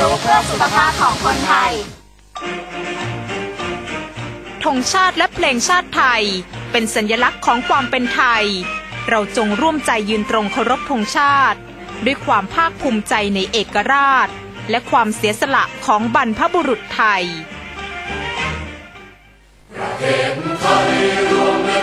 รู้เพื่อสุขภาพของคนไทย ธงชาติและเพลงชาติไทย เป็นสัญลักษณ์ของความเป็นไทย เราจงร่วมใจยืนตรงเคารพธงชาติ ด้วยความภาคภูมิใจในเอกราช และความเสียสละของบรรพบุรุษไทยห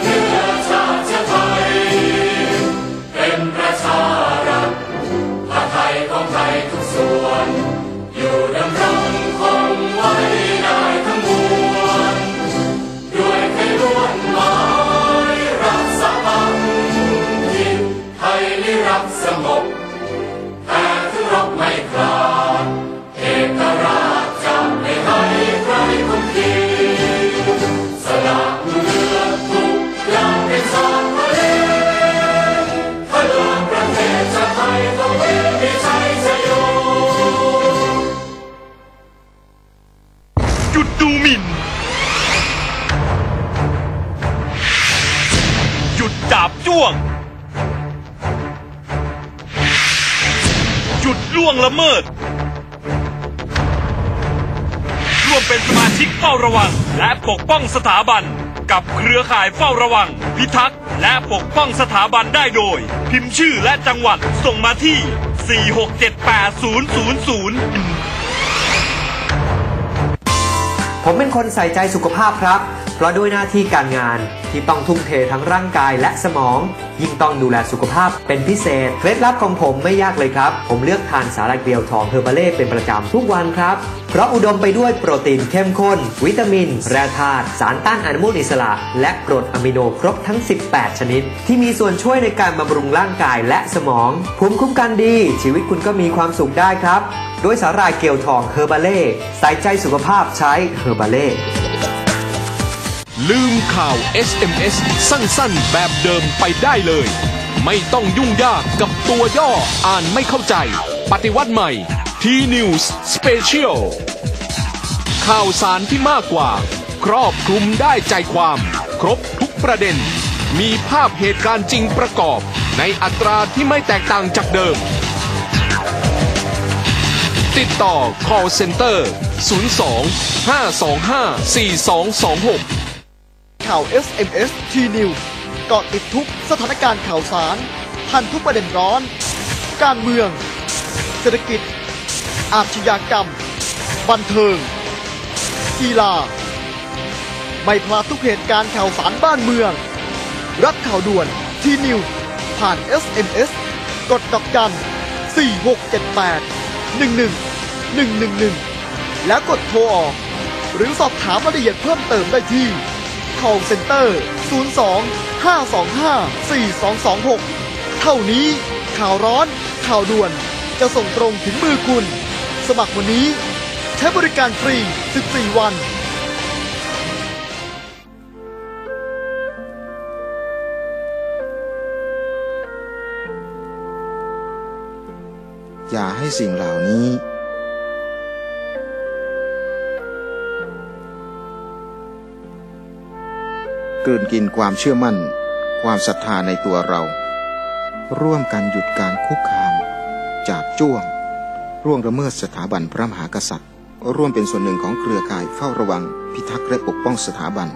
วงละเมิด ร่วมเป็นสมาชิกเฝ้าระวัง และปกป้องสถาบัน กับเครือข่ายเฝ้าระวัง พิทักษ์และปกป้องสถาบันได้โดย พิมพ์ชื่อและจังหวัดส่งมาที่ 4678000ผมเป็นคนใส่ใจสุขภาพครับ ราะด้วยหน้าที่การงานที่ต้องทุ่มเททั้งร่างกายและสมอง ยิ่งต้องดูแลสุขภาพเป็นพิเศษ เคล็ดลับของผมไม่ยากเลยครับ ผมเลือกทานสาหร่ายเกลียวทองเฮอร์บาเล่เป็นประจำทุกวันครับ เพราะอุดมไปด้วยโปรตีนเข้มข้น วิตามิน แร่ธาตุสารต้านอนุมูลอิสระ และกรดอะมิโนครบทั้ง 18 ชนิด ที่มีส่วนช่วยในการบำรุงร่างกายและสมองภูมิคุ้มกันดี ชีวิตคุณก็มีความสุขได้ครับ ด้วยสาหร่ายเกลียวทองเฮอร์บาเล่ใส่ใจสุขภาพใช้เฮอร์บาเล่ ลืมข่าว SMS สั้นๆ แบบเดิมไปได้เลย ไม่ต้องยุ่งยากกับตัวย่ออ่านไม่เข้าใจ ปฏิวัติใหม่ T-News Special ข่าวสารที่มากกว่า ครอบคลุมได้ใจความ ครบทุกประเด็น มีภาพเหตุการณ์จริงประกอบ ในอัตราที่ไม่แตกต่างจากเดิม ติดต่อ call center 02 525 4226 ข่าว SMS T News เกาะติดทุกสถานการณ์ข่าวสาร ทันทุกประเด็นร้อน การเมือง เศรษฐกิจ อาชญากรรม บันเทิง กีฬา ไม่พลาดทุกเหตุการณ์ข่าวสารบ้านเมือง รับข่าวด่วนทีนิวผ่าน SMS กดดอกจัน 4678 11 111 แล้วกดโทรออก หรือสอบถามรายละเอียดเพิ่มเติมได้ที่ call center 02 525 4226 เท่านี้ข่าวร้อน ข่าวด่วน จะส่งตรงถึงมือคุณ สมัครวันนี้ ใช้บริการฟรี 14 วันอย่าให้สิ่งเหล่านี้ กลืนกินความเชื่อมั่น ความศรัทธาในตัวเรา ร่วมกันหยุดการคุกคาม จากจ้วง ร่วงละเมิดสถาบันพระมหากษัตริย์ ร่วมเป็นส่วนหนึ่งของเครือข่ายเฝ้าระวัง พิทักษ์และปกป้องสถาบัน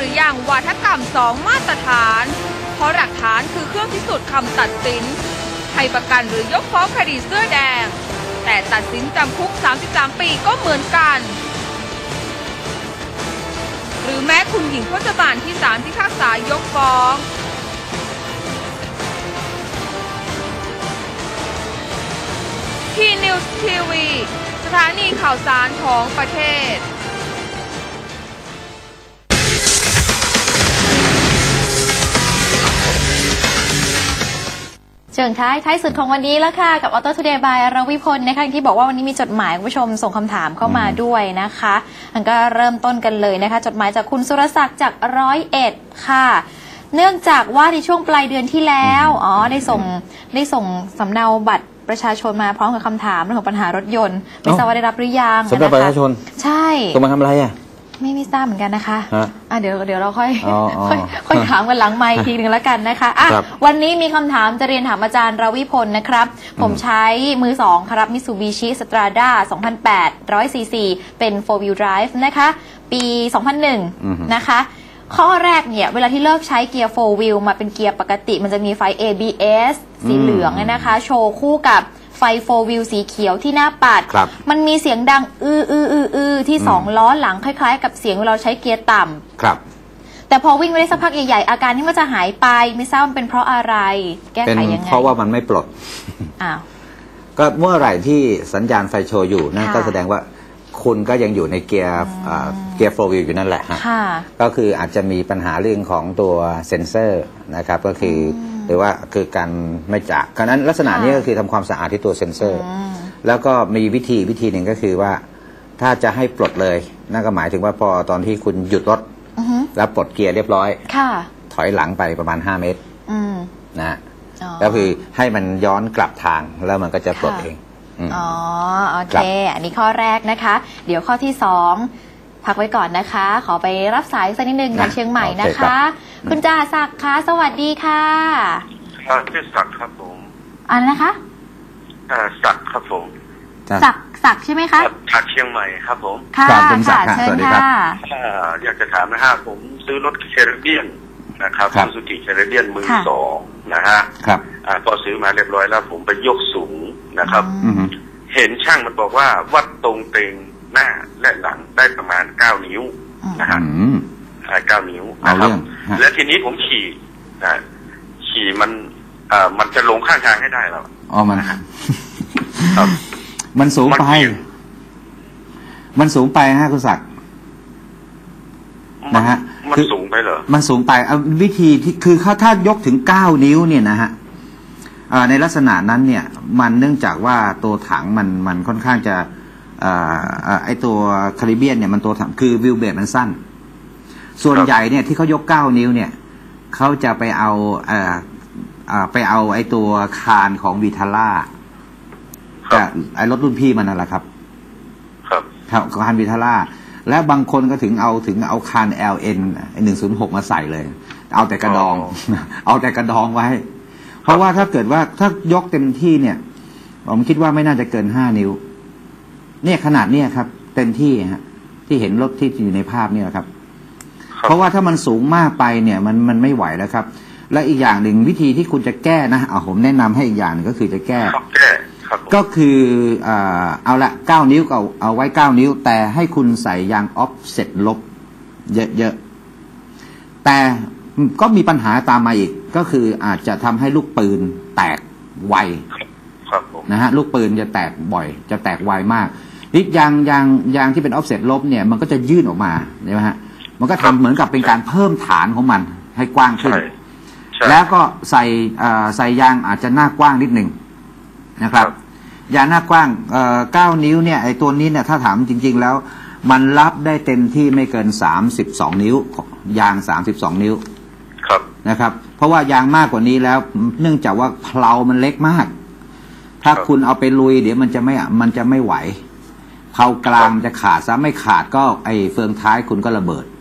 หรือยังวาทกรรมสองมาตรฐาน เพราะหลักฐานคือเครื่องพิสูจน์คำตัดสิน ให้ประกันหรือยกฟ้องคดีเสื้อแดง แต่ตัดสินจำคุก 33 ปีก็เหมือนกัน หรือแม้คุณหญิงพจมานที่ศาลพิพากษายกฟ้องที่นิวส์ทีวี สถานีข่าวสารของประเทศ ชช่วงท้ายท้ายสุดของวันนี้แล้วค่ะ กับออโต้ทูเดย์บายรวิพลนะคะอย่างที่บอกว่าวันนี้มีจดหมายคุณผู้ชมส่งคำถามเข้ามาด้วยนะคะมันก็เริ่มต้นกันเลยนะคะ จดหมายจากคุณสุรศักดิ์จากร้อยเอ็ดค่ะ เนื่องจากว่าในช่วงปลายเดือนที่แล้วอ๋อได้ส่งได้ส่งสำเนาบัตรประชาชนมาพร้อมกับคำถามเรื่องของปัญหารถยนต์ ไม่ทราบว่าได้รับหรือยังสำหรับประชาชน ใช่ส่งมาทำอะไรอะ ไม่ไม่ทราบเหมือนกันนะคะฮะอะเดี๋ยวเดี๋ยวเราค่อยอ๋ออ๋อค่อยค่อยถามกันหลังไมค์อีกทีหนึ่งแล้วกันนะคะอะครับวันนี้มีคำถามจะเรียนถามอาจารย์ราวิพลนะครับ ผมใช้มือสองครับมิ t ูบิชิสตราด้า2008 100 cc เป็น 4 wheel drive นะคะ ปี2001 นะคะ ข้อแรกเนี่ยเวลาที่เลิกใช้เกียร์ 4 wheel มาเป็นเกียร์ปกติ มันจะมีไฟ ABS สีเหลืองเนี่ยนะคะ โชว์คู่กับ ไฟ4 wheel สีเขียวที่หน้าปัด ครับมันมีเสียงดังอืออืออืออือที่สองล้อหลังคล้ายๆ กับเสียงเวลาเราใช้เกียร์ต่ำ ครับ แต่พอวิ่งไปได้สักพักใหญ่ๆ อาการที่มันจะหายไป ไม่ทราบมันเป็นเพราะอะไร แก้เป็นไขยังไงเพราะว่ามันไม่ปลด อ้าว ก็เมื่อไหร่ที่สัญญาณไฟโชว์อยู่นั่นค่ะ ก็แสดงว่าคุณก็ยังอยู่ในเกียร์อ่าเกียร์โฟวิลอยู่นั่นแหละฮะ ค่ะ ก็คืออาจจะมีปัญหาเรื่องของตัวเซ็นเซอร์นะครับก็คืออ หรือว่าคือการไม่จากฉะนั้นลักษณะนี้ค่ะก็คือทำความสะอาดที่ตัวเซ็นเซอร์อืมแล้วก็มีวิธีวิธีหนึ่งก็คือว่า ถ้าจะให้ปลดเลย นั่นก็หมายถึงว่าพอตอนที่คุณหยุดรถอือฮึแล้วปลดเกียร์เรียบร้อยค่ะ ถอยหลังไปประมาณ 5 เมตรอืมนะฮะอ๋อก็คือให้มันย้อนกลับทางแล้วมันก็จะปลดค่ะเองอืมอ๋อโอครัเคบอันนี้ข้อแรกนะคะ เดี๋ยวข้อที่สองพักไว้ก่อนนะคะ ขอไปรับสายสักนิดนึงจากเชียงใหม่นะคะ คุณจ่าศักดิ์คะสวัสดีค่ะอ่าชื่อศักดิ์ครับผมอันนะคะอ่าศักดิ์ครับผมจ้ะ ศักดิ์ศักดิ์ใช่ไหมคะจากเชียงใหม่ครับผมค่ะครับคุณศัค่ะกดิ์ฮะเชิสวัญสดีครับ ค่ะ อ่าอยากจะถามนะฮะผมซื้อรถเคเรเบียนนะครับครับ ซูซูกิเคเรเบียนมือค่ะ สองนะฮะครับ อ่าพอซื้อมาเรียบร้อยแล้วผมไปยกสูงนะครับ อือฮึเห็นช่างมันบอกว่าวัดตรงเตงหน้าและหลังได้ประมาณเก้านิ้ว นะฮะ อืมอ่าเก้านิ้วเอานะครัเรื่องฮะ และทีนี้ผมขี่นะขี่มันอ่ามันจะลงข้างทางให้ได้แล้วอ๋อมันครับมันสูงมันไปเกี่ยวมันสูงไปฮะคุณศักดิ์นะฮะมันคือสูงไปเหรอ มันสูงไปเอาวิธีที่คือเขาถ้ายกถึงเก้านิ้วเนี่ยนะฮะเอ่อในลักษณะนั้นเนี่ย มันเนื่องจากว่าตัวถังมันมันค่อนข้างจะเอ่อเอ่อไอตัวคาริเบียนเนี่ยมันตัวถังคือวิวเบรมันสั้น ส่วนครับใหญ่เนี่ยที่เขายกเก้านิ้วเนี่ยเขาจะไปเอาเอ่อเอ่อไปเอาไอตัวคานของวีทาร่าครักับบไอรถรุ่นพี่มันนั่นแหละครับ ครับครับคานวิทาร่าและบางคนก็ถึงเอาถึงเอาคาน LN หนึ่งศูนย์หกมาใส่เลย เอาแต่กระดอง เอาแต่กระดองไว้ เพราะว่าถ้าเกิดว่าถ้ายกเต็มที่เนี่ย ผมคิดว่าไม่น่าจะเกินห้านิ้ว เนี่ยขนาดเนี้ยครับ เต็มที่ฮะที่เห็นรถที่อยู่ในภาพเนี่ยครับครับ เพราะว่าถ้ามันสูงมากไปเนี่ยมันมันไม่ไหวแล้วครับ และอีกอย่างหนึ่งวิธีที่คุณจะแก้นะเอาผมแนะนำให้อีกอย่างหนึ่งก็คือจะแก้ครับแก้ครับผมก็คืออ่าเอาละเก้านิ้วก็เอาเอาไว้เก้านิ้ว แต่ให้คุณใส่ยางออฟเซ็ตลบ เยอะๆแต่ก็มีปัญหาตามมาอีก ก็คืออาจจะทำให้ลูกปืนแตกไวครับผมนะฮะลูกปืนจะแตกบ่อย จะแตกไวมากนี่ยางยางยางที่เป็นออฟเซ็ตลบเนี่ยมันก็จะยื่นออกมาใช่ไหมฮะ มันก็ทำเหมือนกับเป็นการเพิ่มฐานของมันให้กว้างขึ้น ใช่ใช่ แล้วก็ใส่เอ่อใส่ยางอาจจะหน้ากว้างนิดหนึ่งนะครับ ครับ ยางหน้ากว้างเอ่อเก้านิ้วเนี่ยไอ้ตัวนี้เนี่ยถ้าถามจริง ๆ แล้ว มันรับได้เต็มที่ไม่เกิน 32 นิ้ว ยาง 32 นิ้วครับ นะครับ เพราะว่ายางมากกว่านี้แล้วเนื่องจากว่าเพลามันเล็กมาก ถ้าครับ คุณเอาไปลุย เดี๋ยวมันจะไม่มันจะไม่ไหวเพลากลางจะขาดซะไม่ขาดก็ไอ้เฟืองท้ายคุณก็ระเบิดครับ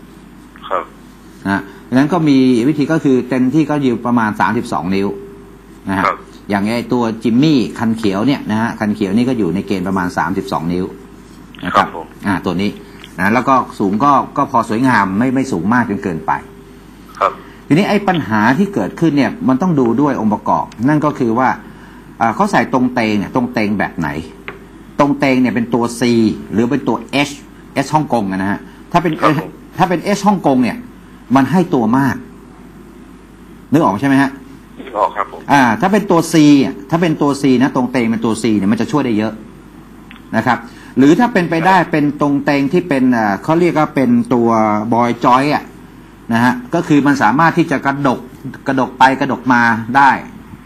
นะดังนั้นก็มีวิธีก็คือเต็มที่ก็อยู่ประมาณ 32 นิ้วนะฮะครับอย่างไอ้ตัวจิมมี่คันเขียวเนี่ยนะฮะคันเขียวนี่ก็อยู่ในเกณฑ์ประมาณ 32 นิ้วนะคครัรับบผมอ่าตัวนี้นะแล้วก็สูงก็ก็พอสวยงามไม่ไม่สูงมากจนเกินไป ครับ ทีนี้ไอ้ปัญหาที่เกิดขึ้นเนี่ยมันต้องดูด้วยองค์ประกอบ นั่นก็คือว่าอ่าเขาใส่ตรงเตงเนี่ยตรงเตงแบบไหน ตรงเตงเนี่ยเป็นตัว C หรือเป็นตัว H H ฮ่องกงอะนะฮะถ้าเป็นครับผมถ้าเป็น H ฮ่องกงเนี่ย มันให้ตัวมาก นึกออกใช่ไหมฮะนึกออกครับผมอ่า ถ้าเป็นตัว C อะถ้าเป็นตัว C นะ ตรงเตงเป็นตัว C เนี่ยมันจะช่วยได้เยอะนะครับ หรือถ้าเป็นไปได้เป็นตรงเตงที่เป็นอ่าเขาเรียกว่าเป็นตัวบอยจอยอะนะฮะก็คือมันสามารถที่จะกระดกกระดกไปกระดกมาได้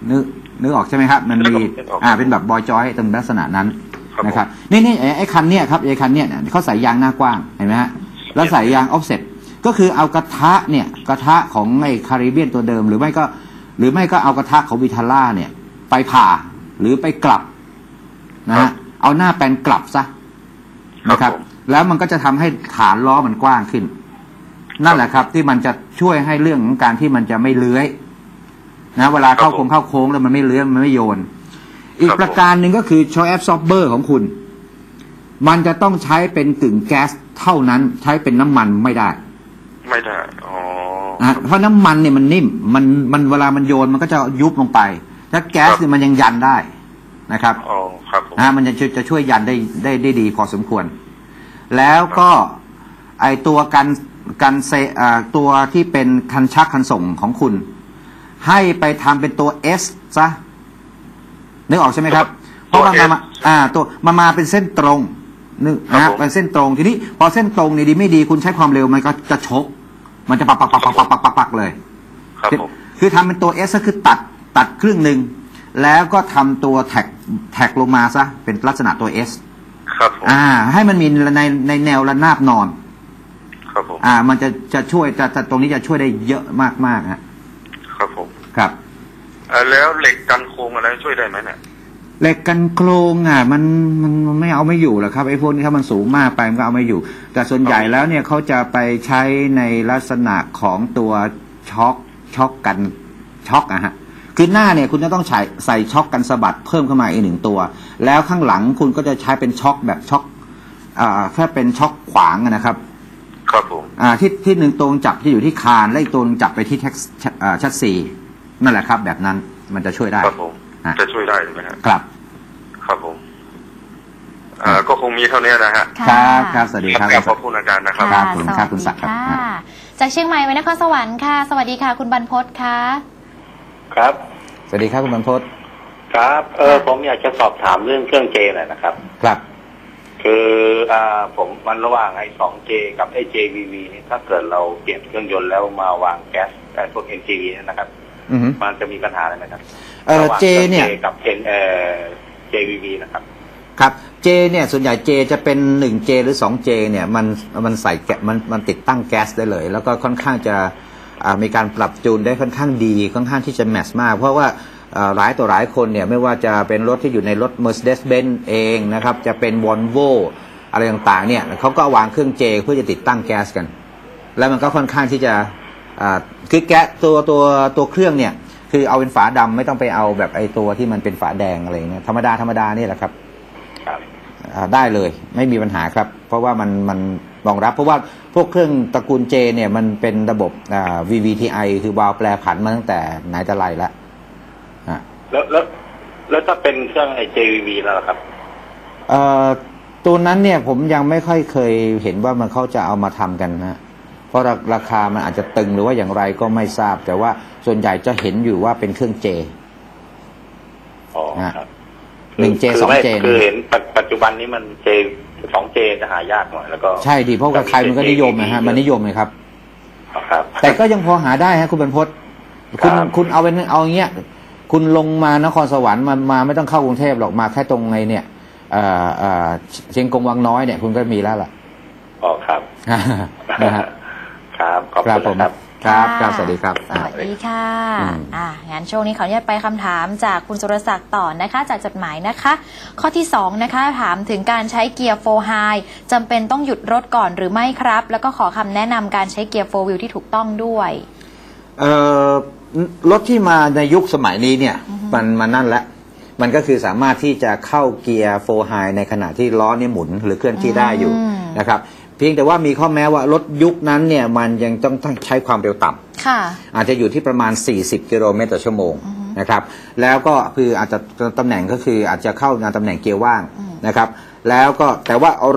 นึกนึกออกใช่ไหมครับ มันมีนึกออกอ่าเป็นแบบบอยจอยตรงลักษณะนั้นครับนะครับนี่นี่ไอ้ไอ้คันเนี้ยครับไอ้คันเนี้ยเนี่ยเขาใส่ยางหน้ากว้างเห็นไหมฮะแล้วใส่ยางออฟเซ็ต ก็คือเอากระทะเนี่ยกระทะของไอ้คาริเบียนตัวเดิม หรือไม่ก็ หรือไม่ก็เอากระทะของวิทาร่าเนี่ย ไปผ่าหรือไปกลับนะฮะเอาหน้าแปลนกลับซะนะครับผมแล้วมันก็จะทำให้ฐานล้อมันกว้างขึ้น นั่นแหละครับ ที่มันจะช่วยให้เรื่องของการที่มันจะไม่เลื้อยนะเวลาเข้าโค้งเข้าโค้งแล้วมันไม่เลื้อยมันไม่โยน อีกประการหนึ่งก็คือชอ a อ s ซอ b เบอร์ของคุณ มันจะต้องใช้เป็นกึ่งแก๊สเท่านั้นใช้เป็นน้ำมันไม่ได้ ไม่ได้อ๋อนะเพราะน้ำมันเนี่ยมันนิ่ม มันมันเวลามันโยนมันก็จะยุบลงไป ถ้าแก๊สเนี่ยมันยังยันได้นะครับอ๋อครับผมนะมันจะช่วยจะช่วยยันได้ได้ได้ดีพอสมควร แล้วก็ไอตัวกันกันเซอ่าตัวที่เป็นคันชักคันส่งของคุณ ให้ไปทำเป็นตัว S ซะนึกออกใช่ไหมครับ เพราะว่ามันมาอ่าตัวมันมาเป็นเส้นตรงนึกนะฮะเป็นเส้นตรงทีนี้ พอเส้นตรงนี่ดีไม่ดีคุณใช้ความเร็วมันก็จะชก มันจะปักปักปักปักปักปักปักปักเลย ครับผมคือทำเป็นตัว S ก็คือตัดตัดครึ่งหนึ่งแล้วก็ทำตัวแท็กแท็กลงมาซะเป็นลักษณะตัว S ครับผมอ่า ให้มันมีในในแนวระนาบนอน ครับผมอ่า มันจะจะช่วยจะจะตรงนี้จะช่วยได้เยอะมากมากๆฮะครับผมครับเอ่อแล้วเหล็กกันโครงอะไรช่วยได้ไหมเนี่ย เหล็กกันโครงอะมันมันมันไม่เอาไม่อยู่หรอกครับไอ้พวกนี้ถ้ามันสูงมากไปมันก็เอาไม่อยู่ แต่ส่วนใหญ่แล้วเนี่ยเขาจะไปใช้ในลักษณะของตัวช็อคช็อคกันช็อคอะฮะคือหน้าเนี่ยคุณจะต้องใส่ใส่ช็อคกันสะบัดเพิ่มเข้ามาอีกหนึ่งตัว แล้วข้างหลังคุณก็จะใช้เป็นช็อคแบบช็อคอ่าแค่เป็นช็อคขวางอะนะครับ ครับผมอ่าที่ที่หนึ่งตรงจับที่อยู่ที่คานและอีกตัวหนึงจับไปที่แท็กอ่าชัดซีนั่นแหละครับ แบบนั้นมันจะช่วยได้ครับผมอะ จะช่วยได้ใช่ไหมครับครับ ครับผมเอ่อก็คงมีเท่านี้นะฮะค่ะครับครับสวัสดีครับขอบคุณอาจารย์นะครับครับะผมครับคุณสศัวักสดิ์ดีครับค่ะจากเชียงใหม่ไปนครสวรรค์ค่ะ สวัสดีค่ะ คุณบรรพศค่ะ ครับ สวัสดีครับคุณบรรพตครับ เออผมอยากจะสอบถามเรื่องเครื่องเจหน่อยนะครับ ครับ คืออ่าผมมันระหว่างไอ้สองเจกับไอ้ JVV นี่ถ้าเกิดเราเปลี่ยนเครื่องยนต์แล้วมาวางแก๊สไอ้พวก NGV เนยนะครับอือฮึมันจะมีปัญหาอะไรไหมครับ เอ่อระหว่าง J เนี่ยครื่อง J กับ N เอ่อ JVV นะครับครับเจเนี่ยส่วนใหญ่เจจะเป็นหนึ่งเจหรือสองเจเนี่ยมันมันใส่แกะมันมันติดตั้งแก๊สได้เลย แล้วก็ค่อนข้างจะอ่ามีการปรับจูนได้ค่อนข้างดีค่อนข้างที่จะแมทช์มาก เพราะว่าอ่าหลายต่อหลายคนเนี่ยไม่ว่าจะเป็นรถที่อยู่ในรถ Mercedes-Benz เองนะครับจะเป็น Volvo อะไรต่างๆเนี่ยเขาก็วางเครื่องเจเพื่อจะติดตั้งแก๊สกัน แล้วมันก็ค่อนข้างที่จะอ่าคือแก๊สตัวตัวตัวเครื่องเนี่ย คือเอาเป็นฝาดำไม่ต้องไปเอาแบบไอตัวที่มันเป็นฝาแดงอะไรเงี้ยธรรมดาธรรมดานี่แหละครับครับอ่าได้เลย ไม่มีปัญหาครับ เพราะว่ามันมันรองรับเพราะว่าพวกเครื่องตระกูล J เนี่ยมันเป็นระบบอ่า VVTi คือวาล์วแปรผันมาตั้งแต่ไหนแต่ไรแล้วอะแล้วแล้วแล้วถ้าเป็นเครื่องไอ้ JVV แล้วล่ะครับเอ่อตัวนั้นเนี่ยผมยังไม่ค่อยเคยเห็นว่ามันเขาจะเอามาทำกันนะ เพราะราราคามันอาจจะตึงหรือว่าอย่างไรก็ไม่ทราบ แต่ว่าส่วนใหญ่จะเห็นอยู่ว่าเป็นเครื่อง J อ๋อฮะครับหนึ่ง J คืสองไม่ J คือเห็นปัจปัจจุบันนี้มัน J สอง J จะหายากหน่อยแล้วก็ใช่ดิเพราะว่าใครมันก็นิยมนะฮะมันนิยมไงครับครับ แต่ก็ยังพอหาได้ฮะคุณบรรพตคุณครับคุณเอาเป็นเอาอย่างเงี้ย คุณลงมานครสวรรค์มามาไม่ต้องเข้ากรุงเทพหรอกมาแค่ตรงไงเนี่ยเอ่อเอ่อเชียงกงวังน้อยเนี่ยคุณก็มีแล้วล่ะอ๋อครับนะฮะ ครับขอบครับคุผณมนะครับครับค่ะครับสวัสดีครับสอ่าวัสดีค่ะอืมอ่างั้นช่วงนี้ขออนุญาตไปคำถามจากคุณสุรศักดิ์ต่อนะคะ จากจดหมายนะคะ ข้อที่2นะคะถามถึงการใช้เกียร์โฟไฮจำเป็นต้องหยุดรถก่อนหรือไม่ครับ แล้วก็ขอคำแนะนำการใช้เกียร์โฟวิลที่ถูกต้องด้วยเอ่อรถที่มาในยุคสมัยนี้เนี่ยมันมันนั่นแล้วมันก็คือสามารถที่จะเข้าเกียร์โฟไฮในขณะที่ล้อเนี่ยหมุนหรือเคลื่อนที่ได้อยู่อืมนะครับเพียงแต่ว่ามีข้อแม้ว่ารถยุคนั้นเนี่ยมันยังต้องต้องใช้ความเร็วต่ำค่ะ อาจจะอยู่ที่ประมาณ 40 กิโลเมตรต่อชั่วโมงนะครับแล้วก็คืออาจจะตำแหน่งก็คืออาจจะเข้าในตำแหน่งเกียร์ว่างนะครับแล้วก็แต่ว่าเอา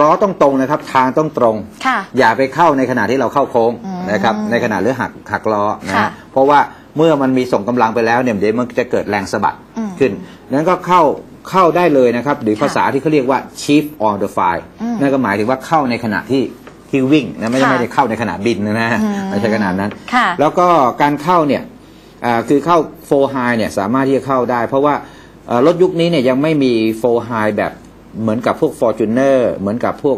ล้อต้องตรงนะครับทางต้องตรงค่ะอย่าไปเข้าในขณะที่เราเข้าโค้งอืมนะครับในขณะหรือหักหักล้อนะค่ะฮะเพราะว่าเมื่อมันมีส่งกำลังไปแล้วเนี่ยเดี๋ยวมันจะเกิดแรงสะบัดอืมขึ้นนั้นก็เข้า เข้าได้เลยนะครับ หรือค่ะภาษาที่เขาเรียกว่า chief on the file อืมนั่นก็หมายถึงว่าเข้าในขณะที่ที่วิ่งนะไม่ได้ค่ะไม่ได้เข้าในขณะบินนะฮะอืมไม่ใช่ขนาดนั้นค่ะแล้วก็การเข้าเนี่ยอ่าคือเข้าโฟไฮเนี่ยสามารถที่จะเข้าได้ เพราะว่าเอ่อรถยุคนี้เนี่ยยังไม่มีโฟไฮแบบเหมือนกับพวก f o r t u n e r เหมือนกับพวก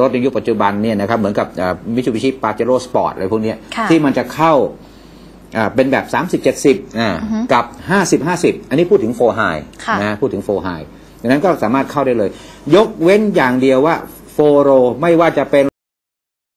รถในยุคปัจจุบันเนี่ยนะครับเหมือนกับมิตซูบิชิปาเจโร่สปอร์ตอะไรพวกเนี้ยค่ะที่มันจะเข้า อ่าเป็นแบบ 30 70อ่าอือฮึกับ 50 50 อันนี้พูดถึงโฟไฮค่ะนะพูดถึงโฟไฮดังนั้นก็สามารถเข้าได้เลย ยกเว้นอย่างเดียวว่าโฟโรไม่ว่าจะเป็น